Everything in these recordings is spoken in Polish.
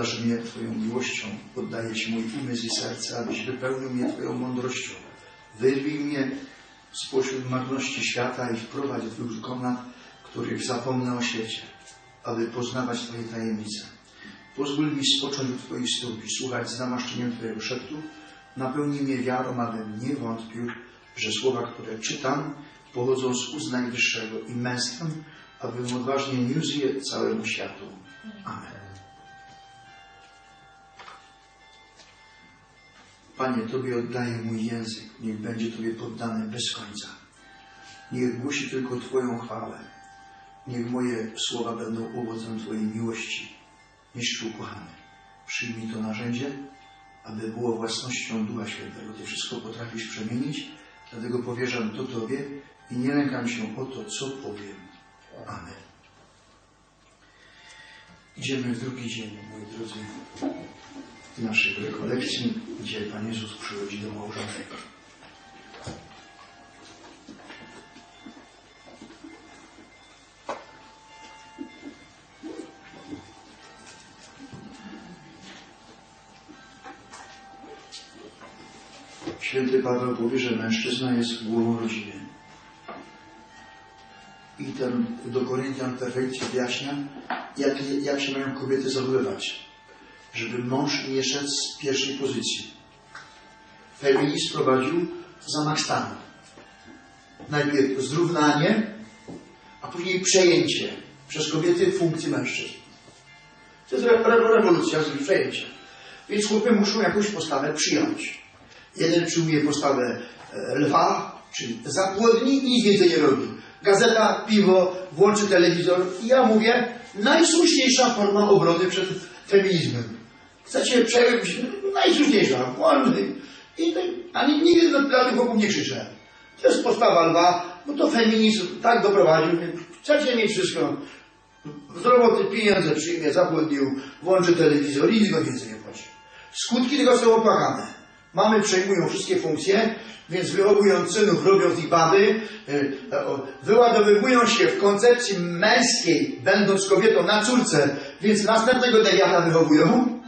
Obdarz mnie Twoją miłością, poddaję Ci mój umysł i serce, abyś wypełnił mnie Twoją mądrością. Wyrwij mnie spośród marności świata i wprowadź w duch komnat, których zapomnę o świecie, aby poznawać Twoje tajemnice. Pozwól mi spocząć u Twoich stóp i słuchać z namaszczeniem Twojego szeptu. Napełnij mnie wiarą, abym nie wątpił, że słowa, które czytam, pochodzą z ust Najwyższego i męstwem, abym odważnie niósł je całemu światu. Amen. Panie, Tobie oddaję mój język, niech będzie Tobie poddany bez końca. Niech głosi tylko Twoją chwałę. Niech moje słowa będą owocem Twojej miłości. Mistrzu ukochany, przyjmij to narzędzie, aby było własnością Ducha Świętego. Ty wszystko potrafisz przemienić, dlatego powierzam to Tobie i nie lękam się o to, co powiem. Amen. Idziemy w drugi dzień, moi drodzy, naszej rekolekcji, gdzie Pan Jezus przychodzi do małżonek. Święty Paweł powie, że mężczyzna jest głową rodziny. I ten do Koryntian perfekcji wyjaśnia, jak, jak się mają kobiety zachowywać, żeby mąż nie szedł z pierwszej pozycji. Feminizm prowadził zamach stanu. Najpierw zrównanie, a później przejęcie przez kobiety funkcji mężczyzn. To jest re- re- rewolucja, przejęcie. Więc chłopy muszą jakąś postawę przyjąć. Jeden przyjmuje postawę e, lwa, czyli zapłodni i nic więcej nie robi. Gazeta, piwo, włączy telewizor i ja mówię, najsłuszniejsza forma obrony przed feminizmem. Chcecie przejąć, najsłuszniejsza, wolny. I to, ani nigdy do, tych chłopów nie krzyczę. To jest postawa lwa, bo to feminizm tak doprowadził. Chcecie mieć wszystko. Z roboty pieniądze przyjmie, zapłodnił, włączy telewizor i nic go więcej nie płaci. Skutki tego są opłakane. Mamy przejmują wszystkie funkcje, więc wychowując synów, robią z nich baby, y, wyładowywują się w koncepcji męskiej, będąc kobietą na córce, więc następnego dewiata wychowują,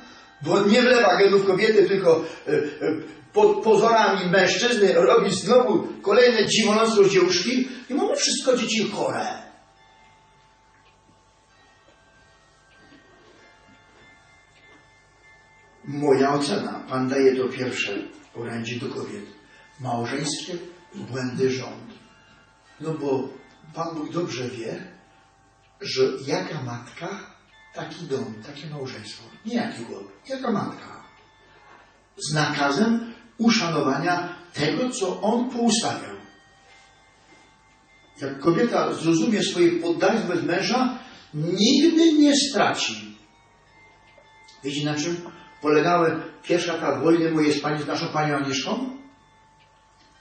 bo nie wlewa genów kobiety, tylko y, y, pod pozorami mężczyzny robi znowu kolejne dziwoląstwo dziełuszki i mamy wszystko dzieci chore. Moja ocena, Pan daje to pierwsze orędzie do kobiet. Małżeńskie błędy rząd. No bo Pan Bóg dobrze wie, że jaka matka, taki dom, takie małżeństwo. Nie jaki chłop, jaka matka. Z nakazem uszanowania tego, co On poustawiał. Jak kobieta zrozumie swoje poddaństwo wobec męża, nigdy nie straci. Wiecie na czym polegały pierwsza ta wojny moje spanie z naszą panią Agnieszką?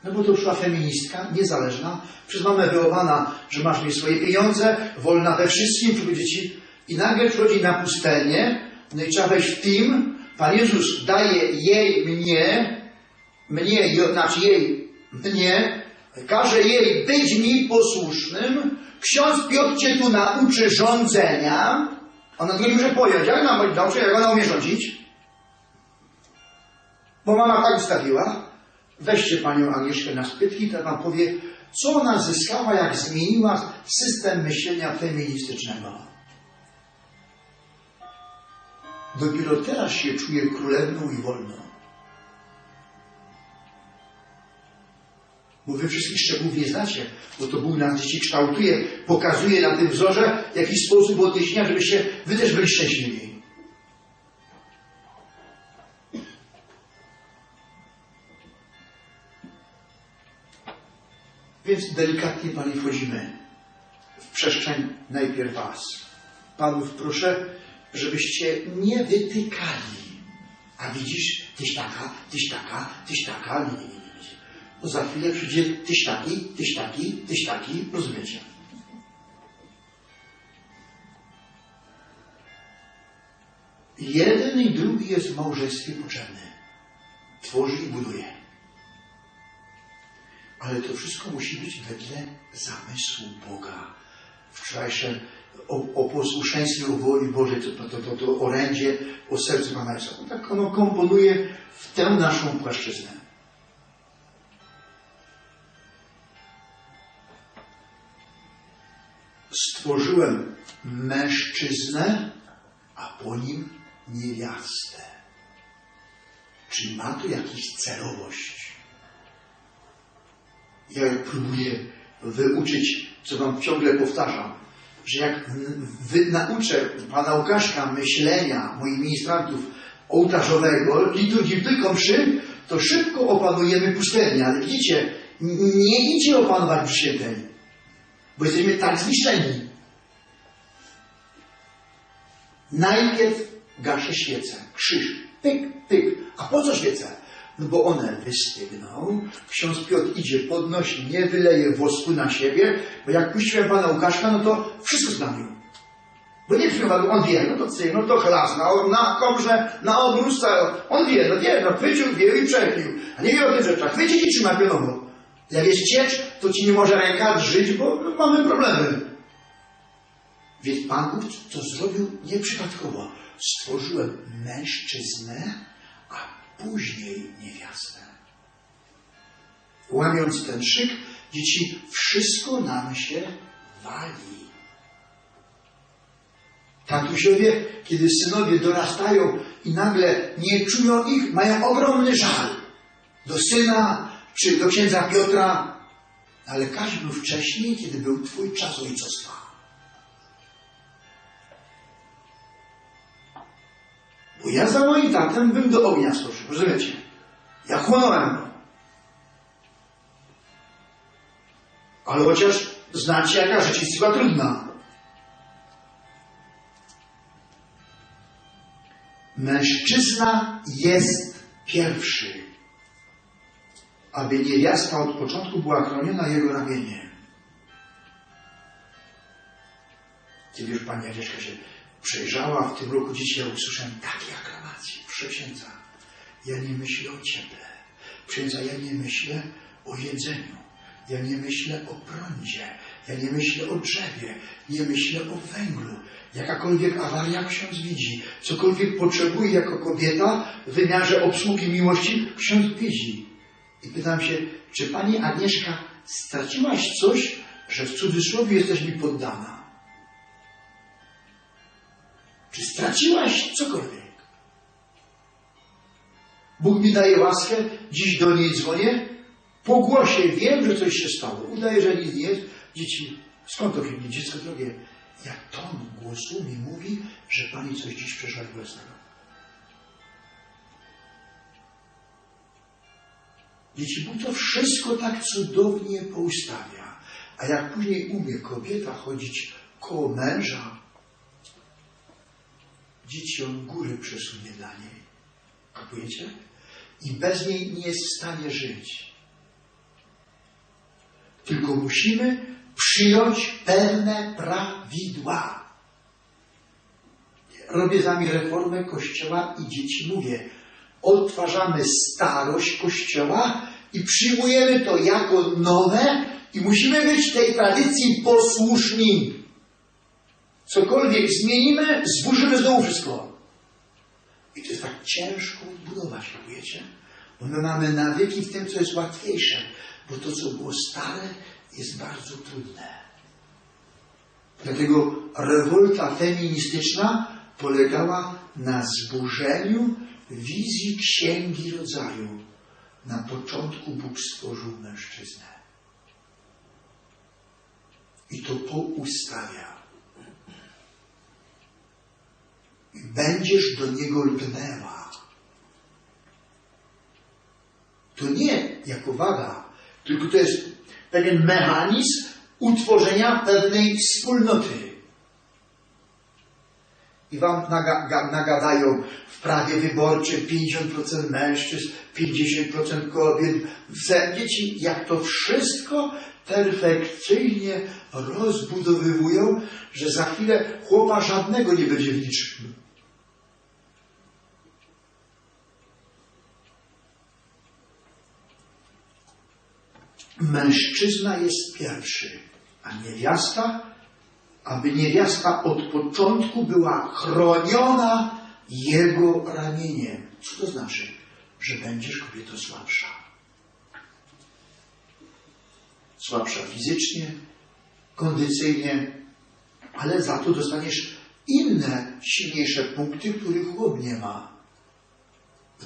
No bo to przyszła feministka, niezależna, przez mamę wychowana, że masz mieć swoje pieniądze, wolna we wszystkim, żeby dzieci. I nagle przychodzi na pustelnię, no i trzeba wejść w team. Pan Jezus daje jej, mnie, mnie, znaczy jej, mnie, każe jej być mi posłusznym. Ksiądz Piotr cię tu nauczy rządzenia. Ona tego nie może pojąć. Jak ona może nauczyć, jak ona umie rządzić? Bo mama tak ustawiła. Weźcie panią Agnieszkę na spytki, to wam powie, co ona zyskała, jak zmieniła system myślenia feministycznego. Dopiero teraz się czuje królewną i wolną. Bo wy wszystkich szczegółów nie znacie, bo to Bóg nas dzieci kształtuje, pokazuje na tym wzorze jakiś sposób odniesienia, żebyście wy też byli szczęśliwi. Więc delikatnie, Panie, wchodzimy w przestrzeń najpierw Was. Panów proszę, żebyście nie wytykali. A widzisz, tyś taka, tyś taka, tyś taka, nie, nie, nie, nie. Bo za chwilę przyjdzie tyś taki, tyś taki, tyś taki, rozumiecie? Jeden i drugi jest w małżeństwie potrzebny. Tworzy i buduje. Ale to wszystko musi być wedle zamysłu Boga. W wczorajsze o, o posłuszeństwie, o woli Bożej, to, to, to, to orędzie o sercu Pana Jezusa. Tak ono komponuje w tę naszą płaszczyznę. Stworzyłem mężczyznę, a po nim niewiastę. Czy ma tu jakąś celowość? Ja próbuję wyuczyć, co wam ciągle powtarzam, że jak wy, nauczę Pana Łukaszka myślenia moich ministrantów ołtarzowego, liturgii tylko mszy, to szybko opanujemy pustelnię. Ale widzicie, nie idzie opanować mszy świętej, bo jesteśmy tak zniszczeni. Najpierw gaszę świecę, krzyż, pyk, pyk. A po co świecę? No bo one wystygną, ksiądz Piotr idzie, podnosi, nie wyleje wosku na siebie, bo jak puściłem Pana Łukaszka, no to wszystko znamił. Bo nie przyjmował, on wie, no to cyk, no to chlas, na, na komrze, na obrus, on wie, no wie, no chwycił, wie i przepił. A nie wie o tych rzeczach, chwycić i trzyma pionowo. Jak jest ciecz, to ci nie może ręka drżyć, bo mamy problemy. Więc Pan Bóg to zrobił nieprzypadkowo. Stworzyłem mężczyznę, a później niewiastę. Łamiąc ten szyk, dzieci, wszystko nam się wali. Tatusiowie, kiedy synowie dorastają i nagle nie czują ich, mają ogromny żal do syna czy do księdza Piotra, ale Kaś był wcześniej, kiedy był Twój czas ojcostwa. Bo ja za moim tatem bym do ognia skoczył, rozumiecie? Ja chłonąłem go. Ale chociaż znacie, jaka rzecz jest chyba trudna. Mężczyzna jest pierwszy, aby niewiasta od początku była chroniona jego ramieniem. Kiedy już pani Agnieszka się przejrzała w tym roku dzieci, ja usłyszałem takie aklamacje, proszę księdza. Ja nie myślę o cieple. Księdza, ja nie myślę o jedzeniu. Ja nie myślę o prądzie. Ja nie myślę o drzewie. Nie myślę o węglu. Jakakolwiek awaria ksiądz widzi, cokolwiek potrzebuje jako kobieta w wymiarze obsługi miłości, ksiądz widzi. I pytam się, czy pani Agnieszka straciłaś coś, że w cudzysłowie jesteś mi poddana? Czy straciłaś cokolwiek? Bóg mi daje łaskę, dziś do niej dzwonię, po głosie wiem, że coś się stało. Udaje, że nic nie jest. Dzieci, skąd to wiem? Dziecko drogie, jak ton głosu mi mówi, że Pani coś dziś przeszła bolesnego. Dzieci, Bóg to wszystko tak cudownie poustawia. A jak później umie kobieta chodzić koło męża, dzieci on góry przesunie dla niej. Kapujecie? I bez niej nie jest w stanie żyć. Tylko musimy przyjąć pewne prawidła. Robię z nami reformę Kościoła i dzieci mówię, odtwarzamy starość Kościoła i przyjmujemy to jako nowe i musimy być tej tradycji posłuszni. Cokolwiek zmienimy, zburzymy znowu wszystko. I to jest tak ciężko budować, wiecie? Bo my mamy nawyki w tym, co jest łatwiejsze, bo to, co było stare, jest bardzo trudne. Dlatego rewolta feministyczna polegała na zburzeniu wizji księgi rodzaju. Na początku Bóg stworzył mężczyznę. I to poustawia. I będziesz do niego lgnęła. To nie jako wada, tylko to jest pewien mechanizm utworzenia pewnej wspólnoty. I wam naga, nagadają w prawie wyborczym 50% mężczyzn, 50% kobiet. Dzieci, jak to wszystko perfekcyjnie rozbudowywują, że za chwilę chłopa żadnego nie będzie w niczym. Mężczyzna jest pierwszy, a niewiasta, aby niewiasta od początku była chroniona jego ramieniem. Co to znaczy? Że będziesz kobieto słabsza. Słabsza fizycznie, kondycyjnie, ale za to dostaniesz inne, silniejsze punkty, których chłop nie ma.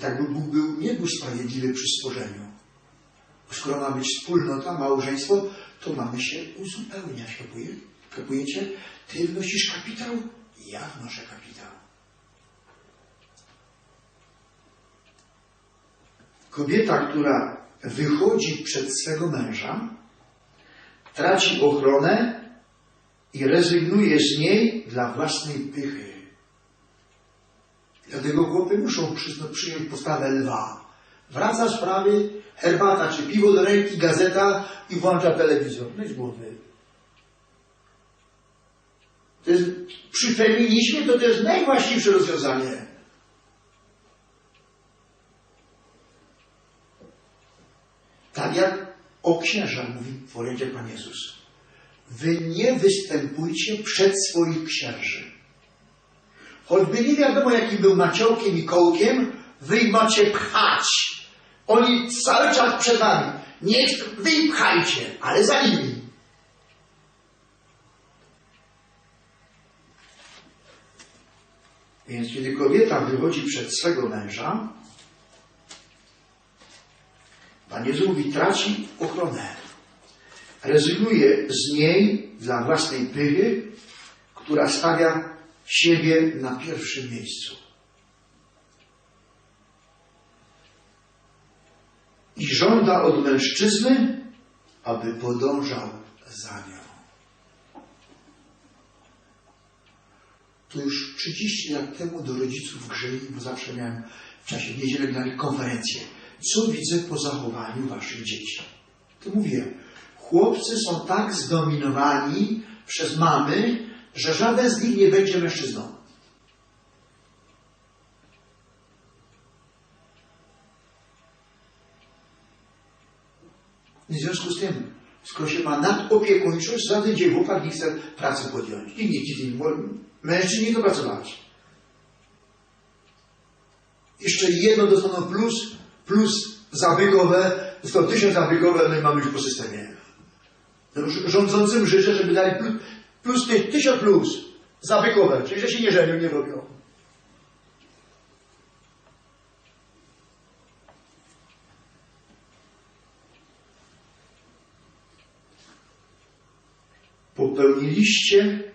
Tak by Bóg był, nie był sprawiedliwy przy stworzeniu. Skoro ma być wspólnota, małżeństwo, to mamy się uzupełniać. Kapuje? Kapujecie? Ty wnosisz kapitał, ja wnoszę kapitał. Kobieta, która wychodzi przed swego męża, traci ochronę i rezygnuje z niej dla własnej pychy. Dlatego chłopy muszą przyjąć postawę lwa. Wraca z prawy, herbata czy piwo do ręki, gazeta i włącza telewizor. No i z głowy. To jest, przy feminizmie to, to jest najwłaściwsze rozwiązanie. Tak jak o księżach mówi w orędzie Pan Jezus. Wy nie występujcie przed swoich księży. Choćby nie wiadomo, jakim był maciołkiem i kołkiem, wy macie pchać. Oni cały czas przed wami. Nie wy ich pchajcie, ale za nimi. Więc kiedy kobieta wychodzi przed swego męża, Pan Jezus mówi, traci ochronę. Rezygnuje z niej dla własnej pychy, która stawia siebie na pierwszym miejscu. I żąda od mężczyzny, aby podążał za nią. To już 30 lat temu do rodziców grzeli, bo zawsze miałem w czasie niedzielę na konferencję. Co widzę po zachowaniu waszych dzieci? To mówię, chłopcy są tak zdominowani przez mamy, że żaden z nich nie będzie mężczyzną. W związku z tym, skoro się ma nadopiekuńczość, żaden dzień chłopak nie chce pracy podjąć. Nikt z nim, mężczyźni nie chcą pracować. Jeszcze jedno dostaną plus, plus zabygowe, to tysiąc zabygowe, my mamy już po systemie. Rządzącym życzę, żeby dali plus, plus ty, tysiąc plus zabygowe, czyli że się nie żenią, nie robią. Popełniliście,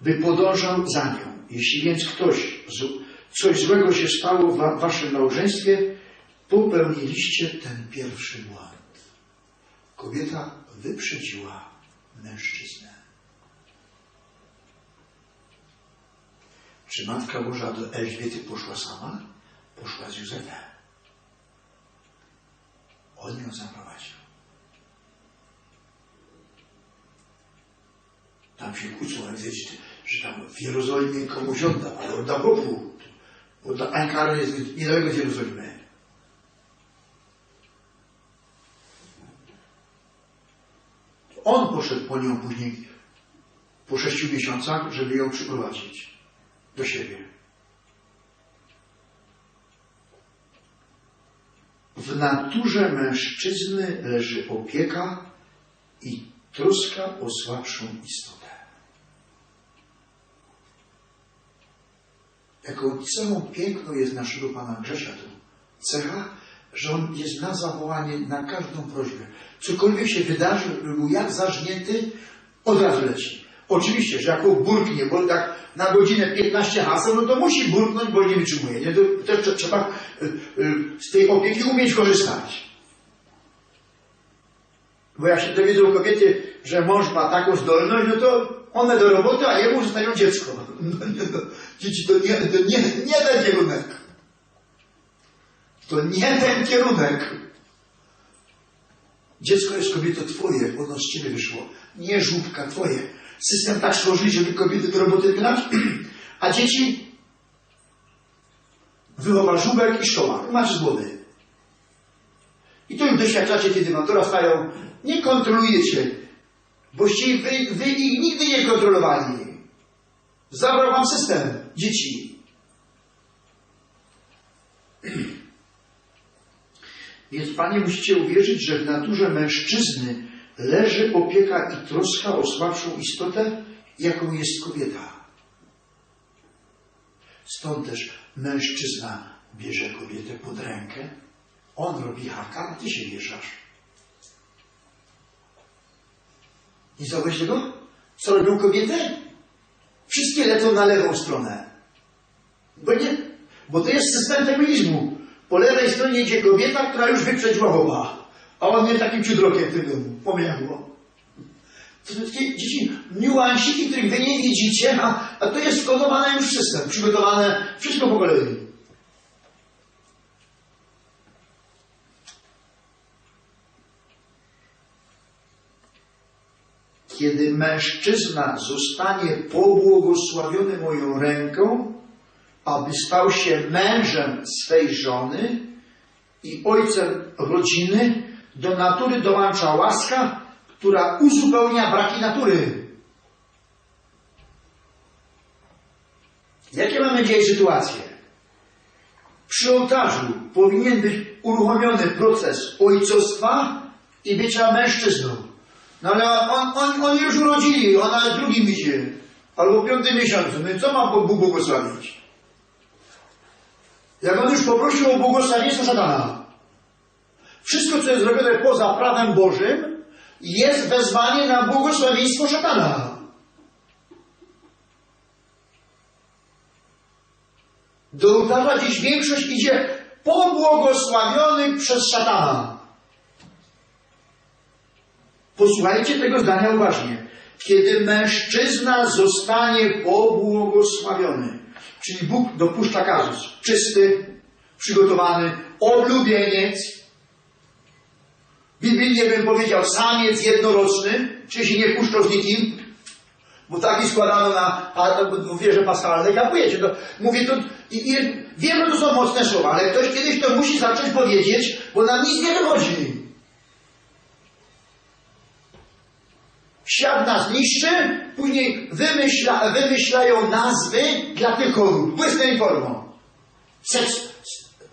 by podążał za nią. Jeśli więc ktoś, coś złego się stało w waszym małżeństwie, popełniliście ten pierwszy błąd. Kobieta wyprzedziła mężczyznę. Czy Matka Boża do Elżbiety poszła sama? Poszła z Józefem. On ją zaprowadził. Tam się kłócą, że tam w Jerozolimie komuś oddał, ale oddał Bogu. Bo Ankara jest niedaleko z Jerozolimy. On poszedł po nią później, po sześciu miesiącach, żeby ją przyprowadzić do siebie. W naturze mężczyzny leży opieka i troska o słabszą istotę. Jaką cechą piękną jest naszego Pana Grzesia tu cecha, że on jest na zawołanie, na każdą prośbę. Cokolwiek się wydarzy, by był jak zażnięty, od razu leci. Oczywiście, że jako burknie, bo tak na godzinę 15 haseł, no to musi burknąć, bo nie wytrzymuje. Nie? To też trzeba y, y, z tej opieki umieć korzystać. Bo jak się dowiedzą kobiety, że mąż ma taką zdolność, no to one do roboty, a jemu zostają dziecko. No, nie, no, dzieci to nie, to nie, nie ten kierunek. To nie ten kierunek. Dziecko jest kobieto twoje, ono z ciebie wyszło. Nie żółbka twoje. System tak stworzyli, żeby kobiety do roboty gnać, a dzieci wychowa żółbek i szkoła. Masz z głowy. I to już doświadczacie, kiedy wam dorastają. Nie kontrolujecie Boście wy, wy ich nigdy nie kontrolowali. Zabrał wam system dzieci. Więc Panie musicie uwierzyć, że w naturze mężczyzny leży opieka i troska o słabszą istotę, jaką jest kobieta. Stąd też mężczyzna bierze kobietę pod rękę, on robi haka, a ty się mieszasz. Nie zauważyłeś tego? Co robią kobiety? Wszystkie lecą na lewą stronę. Bo nie, bo to jest system feminizmu. Po lewej stronie idzie kobieta, która już wyprzedziła chłopa. A on mnie takim ciudrokiem tym. Pomyliło. To są takie dzieci, niuansiki, których wy nie widzicie, a, a to jest wkodowane już system, przygotowane wszystko po kolei. Kiedy mężczyzna zostanie pobłogosławiony moją ręką, aby stał się mężem swej żony i ojcem rodziny, do natury dołącza łaska, która uzupełnia braki natury. Jakie mamy dzisiaj sytuacje? Przy ołtarzu powinien być uruchomiony proces ojcostwa i bycia mężczyzną. No ale on, on, oni już urodzili, ona w drugim idzie. Albo w piątym miesiącu. No i co ma Bóg błogosławić? Jak on już poprosił o błogosławieństwo szatana. Wszystko, co jest zrobione poza prawem Bożym, jest wezwanie na błogosławieństwo szatana. Do ołtarza dziś większość idzie pobłogosławiony przez szatana. Posłuchajcie tego zdania uważnie. Kiedy mężczyzna zostanie pobłogosławiony, czyli Bóg dopuszcza kazus, czysty, przygotowany, oblubieniec, biblijnie bym powiedział samiec jednoroczny, czyli się nie puszczał z nikim, bo taki składano na w wieże paschalnej, kapujecie. To, mówię to, i, i, wiem, że to są mocne słowa, ale ktoś kiedyś to musi zacząć powiedzieć, bo nam nic nie wychodzi. Świat nas niszczy, później wymyśla, wymyślają nazwy dla tych chorób. Błysnę formą. Seks,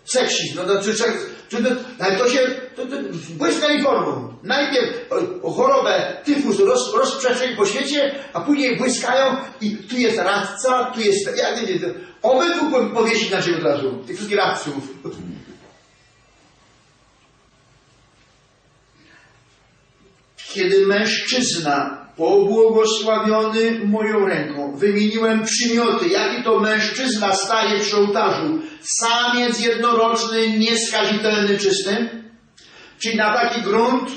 seksizm, no to, czy, czy, czy, to, to się, to, to, błysnę formą. Najpierw o, o chorobę tyfus roz, po świecie, a później błyskają i tu jest radca, tu jest, ja nie wiem, obydwu po- powiesić na ciebie od razu, tych wszystkich radców. Kiedy mężczyzna pobłogosławiony moją ręką, wymieniłem przymioty, jaki to mężczyzna staje przy ołtarzu, samiec jednoroczny, nieskazitelny, czysty, czyli na taki grunt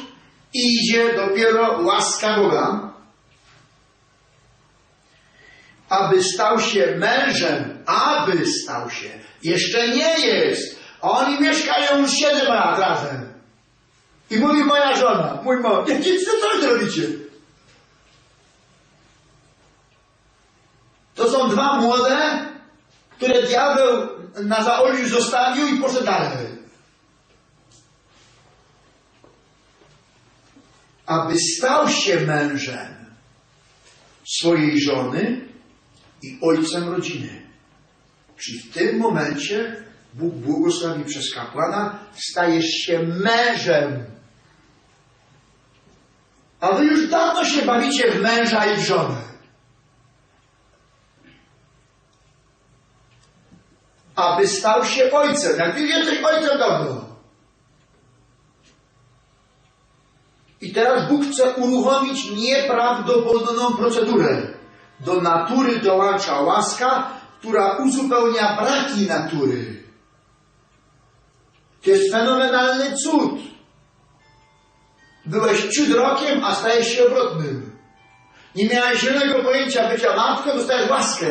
idzie dopiero łaska Boga, aby stał się mężem, aby stał się, jeszcze nie jest, oni mieszkają już 7 lat razem. I mówi moja żona, mój mąż, nie, co, co wy tu robicie? To są dwa młode, które diabeł na zaoliu zostawił i poszedł dalej. Aby stał się mężem swojej żony i ojcem rodziny. Czyli w tym momencie Bóg błogosławi przez kapłana, stajesz się mężem. A wy już dawno się bawicie w męża i w żonę. Aby stał się ojcem. Jak ty jesteś ojcem dawno. I teraz Bóg chce uruchomić nieprawdopodobną procedurę. Do natury dołącza łaska, która uzupełnia braki natury. To jest fenomenalny cud. Byłeś ciudrokiem, a stajesz się obrotnym. Nie miałeś żadnego pojęcia bycia matką, dostajesz łaskę.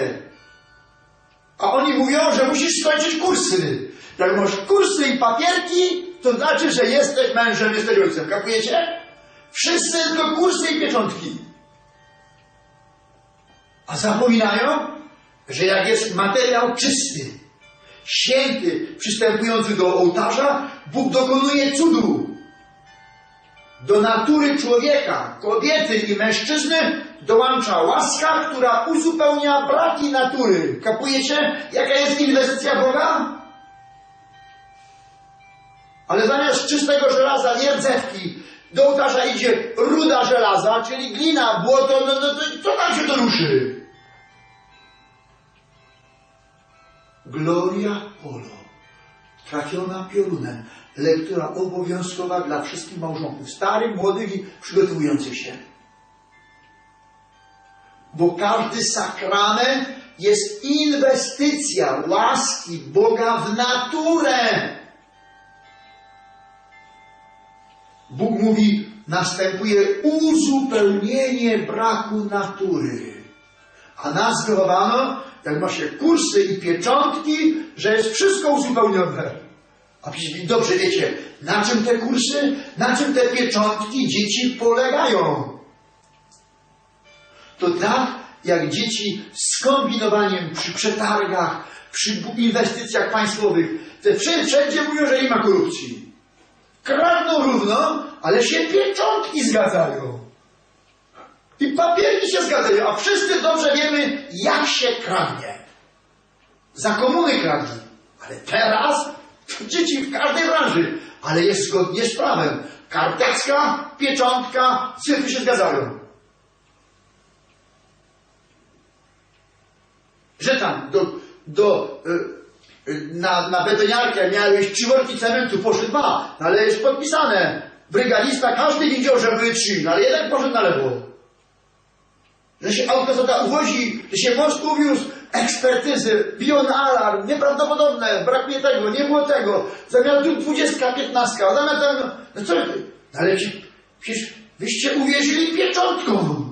A oni mówią, że musisz skończyć kursy. Jak masz kursy i papierki, to znaczy, że jesteś mężem, jesteś ojcem. Kapujecie? Wszyscy tylko kursy i pieczątki. A zapominają, że jak jest materiał czysty, święty, przystępujący do ołtarza, Bóg dokonuje cudu. Do natury człowieka, kobiety i mężczyzny dołącza łaska, która uzupełnia braki natury. Kapujecie, jaka jest inwestycja Boga? Ale zamiast czystego żelaza, nie rdzewki, do ołtarza idzie ruda żelaza, czyli glina, błoto, no, no to co tam się to ruszy? Gloria Polo, trafiona piorunem, lektura obowiązkowa dla wszystkich małżonków, starych, młodych i przygotowujących się. Bo każdy sakrament jest inwestycja łaski Boga w naturę. Bóg mówi, następuje uzupełnienie braku natury. A nas wychowano, jak ma się kursy i pieczątki, że jest wszystko uzupełnione. A przecież dobrze wiecie, na czym te kursy, na czym te pieczątki dzieci polegają. To tak, jak dzieci z kombinowaniem przy przetargach, przy inwestycjach państwowych, te wszędzie, mówią, że nie ma korupcji. Kradną równo, ale się pieczątki zgadzają. I papierki się zgadzają, a wszyscy dobrze wiemy, jak się kradnie. Za komuny kradli. Ale teraz dzieci w każdej branży, ale jest zgodnie z prawem. Karteczka, pieczątka, cyfry się zgadzają. Że tam do, do, y, y, na, na betoniarkę miałeś trzy worki cementu, poszły dwa, no ale jest podpisane. Brygadista, każdy widział, że były trzy, no ale jeden poszedł na lewo. Że się auto zada uwozi, że się most uwiózł, ekspertyzy, biją na alarm, nieprawdopodobne, brakuje tego, nie było tego, zamiast tu dwudziestka, piętnastka, zamiast tego, no co ty? No ale ci, przecież wyście uwierzyli pieczątką.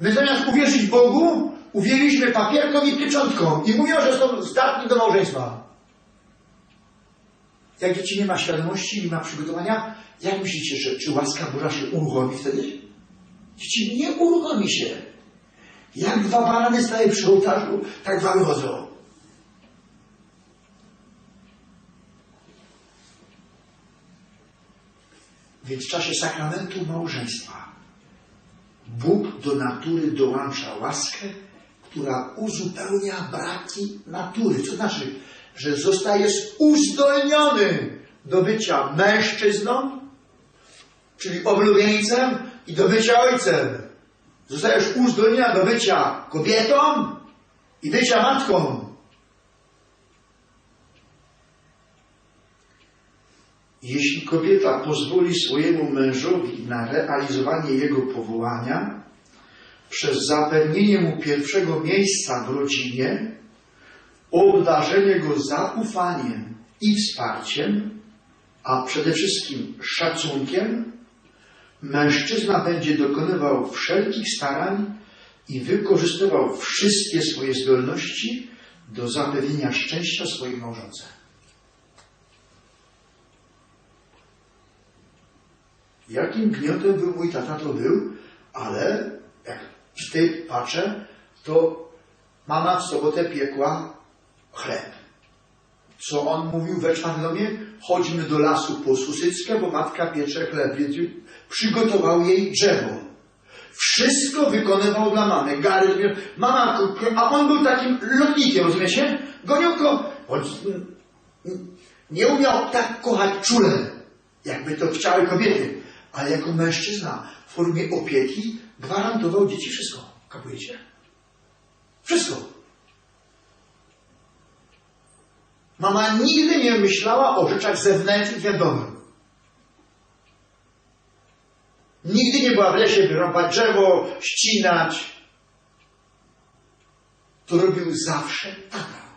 My zamiast uwierzyć Bogu, uwierzyliśmy papierką i pieczątką i mówią, że są zdatni do małżeństwa. Jak dzieci nie ma świadomości, nie ma przygotowania, jak myślicie, że, czy łaska Boża się uruchomi wtedy? Dzieci nie uruchomi się. Jak dwa barany stają przy ołtarzu, tak dwa wychodzą. Więc w czasie sakramentu małżeństwa Bóg do natury dołącza łaskę, która uzupełnia braki natury. Co znaczy, że zostajesz uzdolniony do bycia mężczyzną, czyli oblubieńcem i do bycia ojcem. Zostajesz uzdolniona do bycia kobietą i bycia matką. Jeśli kobieta pozwoli swojemu mężowi na realizowanie jego powołania, przez zapewnienie mu pierwszego miejsca w rodzinie, obdarzenie go zaufaniem i wsparciem, a przede wszystkim szacunkiem, mężczyzna będzie dokonywał wszelkich starań i wykorzystywał wszystkie swoje zdolności do zapewnienia szczęścia swojej małżonce. Jakim gniotem był mój tata, to był, ale jak tej patrzę, to mama w sobotę piekła chleb. Co on mówił we Czwarnomie? Chodźmy do lasu po susyckę, bo matka piecze chleb. Przygotował jej drzewo. Wszystko wykonywał dla mamy. Gary, mama, a on był takim lotnikiem, rozumiecie? Gonił go. Nie umiał tak kochać czule, jakby to chciały kobiety. Ale jako mężczyzna w formie opieki gwarantował dzieci wszystko. Kapujecie? Wszystko. Mama nigdy nie myślała o rzeczach zewnętrznych, wiadomych. Nigdy nie była w lesie wyrąbać drzewo, ścinać. To robił zawsze tata.